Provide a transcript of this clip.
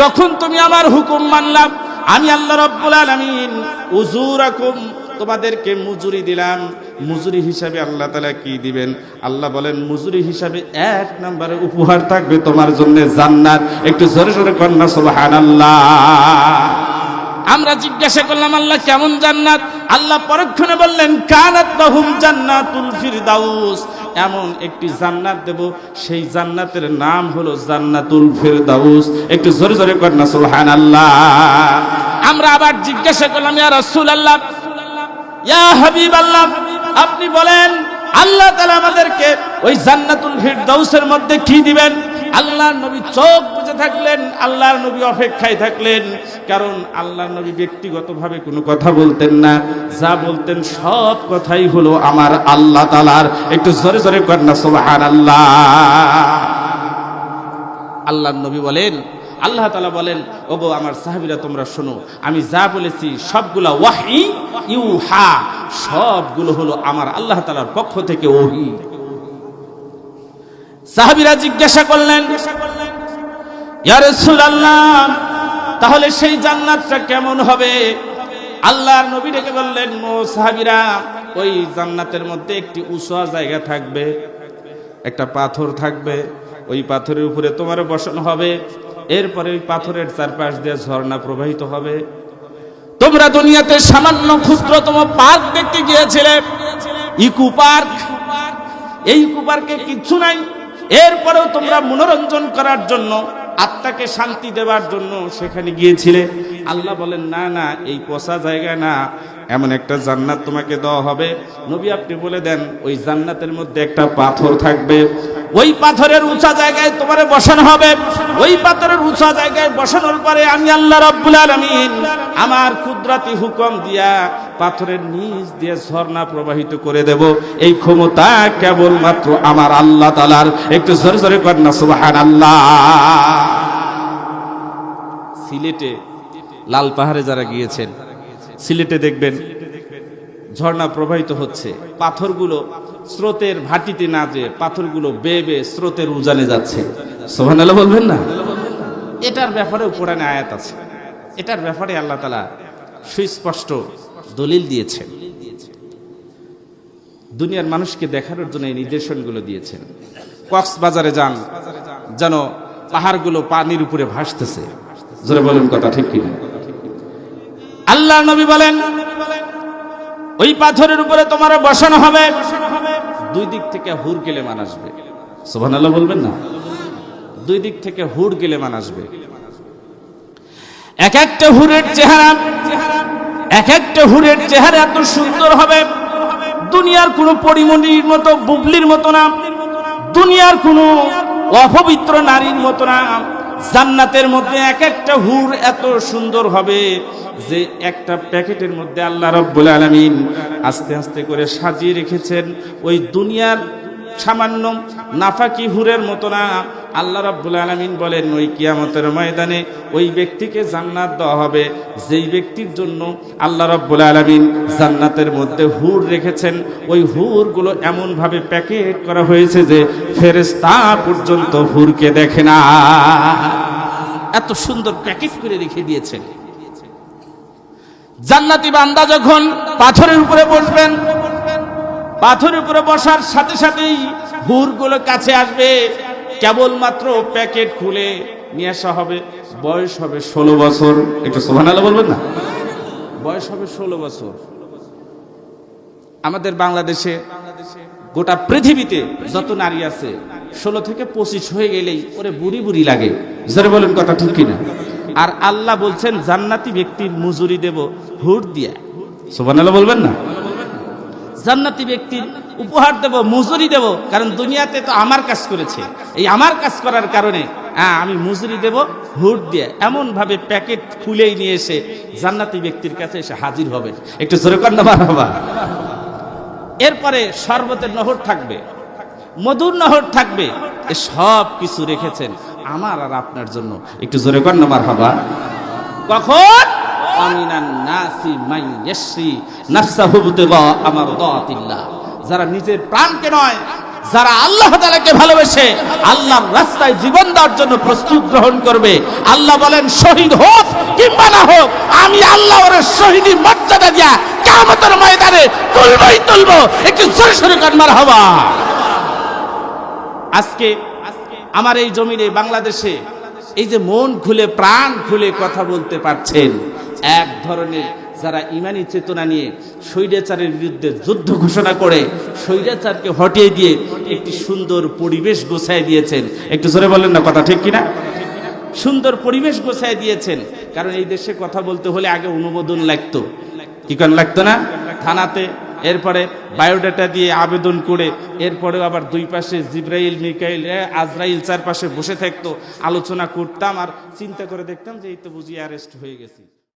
যখন তুমি আমার হুকুম মানলাম, আমি আল্লাহ রব্বুল আলামিন উজুরাকুম তোমাদেরকে মজুরি দিলাম। মজুরি হিসাবে আল্লাহ তালা কি দিবেন? আল্লাহ বলেন, মজুরি হিসাবে এক নম্বরে উপহার থাকবে তোমার জন্য জান্নাত। একটু জোরে জোরে কন্যা সুবহানাল্লাহ। আমরা জিজ্ঞাসা করলাম, আল্লাহ কেমন জান্নাত? আল্লাহ পরক্ষণে বললেন, কানাত লাহুম জান্নাতুল ফিরদাউস। এমন একটি জান্নাত দেব, সেই জান্নাতের নাম হলো জান্নাতুল ফেরদাউস। একটু জোরে জোরে কর না, সুবহানাল্লাহ। আমরা আবার জিজ্ঞাসা করলাম, ইয়া রাসূল আল্লাহ ইয়া হাবিব আল্লাহ আপনি বলেন, আল্লাহ তাআলা আমাদেরকে ওই জান্নাতুল ফেরদাউসের মধ্যে কি দিবেন? আল্লাহর নবী চোখ বুঝে থাকলেন, আল্লাহর নবী অপেক্ষায় থাকলেন। কারণ আল্লাহর নবী ব্যক্তিগতভাবে কোনো কথা বলতেন না। যা বলতেন সব কথাই হলো আমার আল্লাহ তালার একটু জোরে জোরে কন্যা সোহান আল্লাহ আল্লাহর নবী বলেন, আল্লাহ তালা বলেন, ওগো আমার সাহাবিরা, তোমরা শোনো, আমি যা বলেছি সবগুলা ওয়াহি ইউ হা সবগুলো হলো আমার আল্লাহ তালার পক্ষ থেকে ওহি। সাহাবিরা জিজ্ঞাসা করলেন তাহলে সেই জান্নাতটা কেমন হবে? আল্লাহর নবী ডেকে বললেন, মো সাহাবিরা, ওই জান্নাতের মধ্যে একটি উঁচু জায়গা থাকবে, একটা পাথর থাকবে, ওই পাথরের উপরে তোমার বসানো হবে, এরপরে ওই পাথরের চারপাশ দিয়ে ঝর্ণা প্রবাহিত হবে। তোমরা দুনিয়াতে সামান্য ক্ষুদ্রতম পার্ক দেখতে গিয়েছিলে, ইকু পার্ক। এই ইকু পার্কে কিচ্ছু নাই। এরপরেও তোমরা মনোরঞ্জন করার জন্য আত্মাকে শান্তি দেওয়ার জন্য সেখানে গিয়েছিলে। আল্লাহ বলেন, না না, এই পচা জায়গা না। এমন একটা জান্নাত তোমাকে দেওয়া হবে। নবী আপনি বলে দেন, ওই জান্নাতের মধ্যে একটা পাথর থাকবে। ওই পাথরের উঁচা জায়গায় তোমার বসানো হবে। ওই পাথরের উঁচা জায়গায় বসানোর পরে আমি আল্লাহ রাব্বুল আলামিন আমার কুদরতি হুকুম দিয়া পাথরের নিচ দিয়ে ঝর্ণা প্রবাহিত করে দেব। এই ক্ষমতা কেবলমাত্র আমার আল্লাহ তালার একটু জোরে জোরে কন্যা সুবাহান আল্লাহ সিলেটে লাল পাহাড়ে যারা গিয়েছেন, সিলেটে দেখবেন ঝর্ণা প্রবাহিত হচ্ছে। পাথরগুলো স্রোতের ভাটিতে না যে পাথরগুলো বেয়ে বেয়ে স্রোতের উজানে যাচ্ছে। সোহান বলবেন না? এটার ব্যাপারেও কোরআনে আয়াত আছে। এটার ব্যাপারে আল্লাহ তালা সুস্পষ্ট দলিল দিয়েছেন। দুনিয়ার মানুষকে দেখানোর জন্য এই নির্দেশনগুলো দিয়েছেন। কক্সবাজারে যান, যেন পাহাড়গুলো পানির উপরে ভাসতেছে। জোরে বলেন কথা ঠিক কিনা? আল্লাহ নবী বলেন, ওই পাথরের উপরে তোমার বসানো হবে। দুই দিক থেকে হুর মান আসবে। সোভান আল্লাহ বলবেন না? দুই দিক থেকে গেলে মান আসবে। এক একটা হুরের চেহারা, এক একটা হুরের চেহারা এত সুন্দর হবে। দুনিয়ার কোন পরিমণির মতো, বুবলির মতো না। দুনিয়ার কোন অপবিত্র নারীর মতো না। জান্নাতের মধ্যে এক একটা হুর এত সুন্দর হবে যে একটা প্যাকেটের মধ্যে আল্লাহ রব্বুল আলমিন আস্তে আস্তে করে সাজিয়ে রেখেছেন। ওই দুনিয়ার সামান্য নাফাকি হুরের মতো না আল্লাহ রাব্বুল আলামিন বলেন, ওই কিয়ামতের ময়দানে ওই ব্যক্তিকে জান্নাত দেওয়া হবে। যেই ব্যক্তির জন্য আল্লাহ রাব্বুল আলামিন জান্নাতের মধ্যে হুর রেখেছেন, ওই হুরগুলো এমন ভাবে প্যাকেট করা হয়েছে যে ফেরেশতা পর্যন্ত হুরকে দেখে না। এত সুন্দর প্যাকেট করে রেখে দিয়েছেন জান্নাতি বান্দা যখন পাথরের উপরে বসবেন, পাথরের উপরে বসার সাথে সাথেই হুরগুলো কাছে আসবে। কেবলমাত্র প্যাকেট খুলে নিয়ে আসা হবে। বয়স হবে ষোলো বছর। একটু সোহান আল্লাহ বলবেন না? বয়স হবে ষোলো বছর। আমাদের বাংলাদেশে গোটা পৃথিবীতে যত নারী আছে ষোলো থেকে পঁচিশ হয়ে গেলেই ওরে বুড়ি বুড়ি লাগে। জোরে বলেন কথা ঠিক কিনা? আর আল্লাহ বলছেন জান্নাতি ব্যক্তির মজুরি দেব হুর দিয়া। সোহান আল্লাহ বলবেন না? জান্নাতি ব্যক্তির উপহার দেব, মজুরি দেব, কারণ দুনিয়াতে তো আমার কাজ করেছে। এই আমার কাজ করার কারণে হ্যাঁ আমি মজুরি দেব, হুট দিয়ে এমন ভাবে প্যাকেট খুলেই নিয়ে এসে জান্নাতি ব্যক্তির কাছে এসে হাজির হবে। একটু জোরে কন্যা বাবা। এরপরে শরবতের নহর থাকবে, মধুর নহর থাকবে, এ সব কিছু রেখেছেন আমার আর আপনার জন্য। একটু জোরে কন্যা হাবা কখন? আমিনান নাসি মাই ইয়াসরি নাফসাহু বিতিগা আমারদাতিল্লাহ যারা নিজের প্রাণকে নয়, যারা আল্লাহ তালাকে ভালোবেসে আল্লাহর রাস্তায় জীবন দেওয়ার জন্য প্রস্তুত গ্রহণ করবে। আল্লাহ বলেন, শহীদ হোক কিংবা না হোক, আমি আল্লাহ ওর শহীদি মর্যাদা দিয়া কামতের ময়দানে তুলবই তুলবো। একটু জোরে সরে কান্নার হওয়া আজকে আমার এই জমিনে বাংলাদেশে এই যে মন খুলে, প্রাণ খুলে কথা বলতে পারছেন, এক ধরনের যারা ইমানি চেতনা নিয়ে স্বৈরাচারের বিরুদ্ধে যুদ্ধ ঘোষণা করে, স্বৈরাচারকে হটিয়ে দিয়ে একটি সুন্দর পরিবেশ গোছায় দিয়েছেন। একটু জোরে বলেন না, কথা ঠিক কিনা? সুন্দর পরিবেশ গোছায় দিয়েছেন। কারণ এই দেশে কথা বলতে হলে আগে অনুমোদন লাগতো। কি কারণ লাগতো না? থানাতে, এরপরে বায়োডাটা দিয়ে আবেদন করে এরপরে আবার দুই পাশে জিব্রাইল, মিকাইল আজরাইল চারপাশে বসে থাকতো। আলোচনা করতাম আর চিন্তা করে দেখতাম যে এই তো বুঝি অ্যারেস্ট হয়ে গেছি।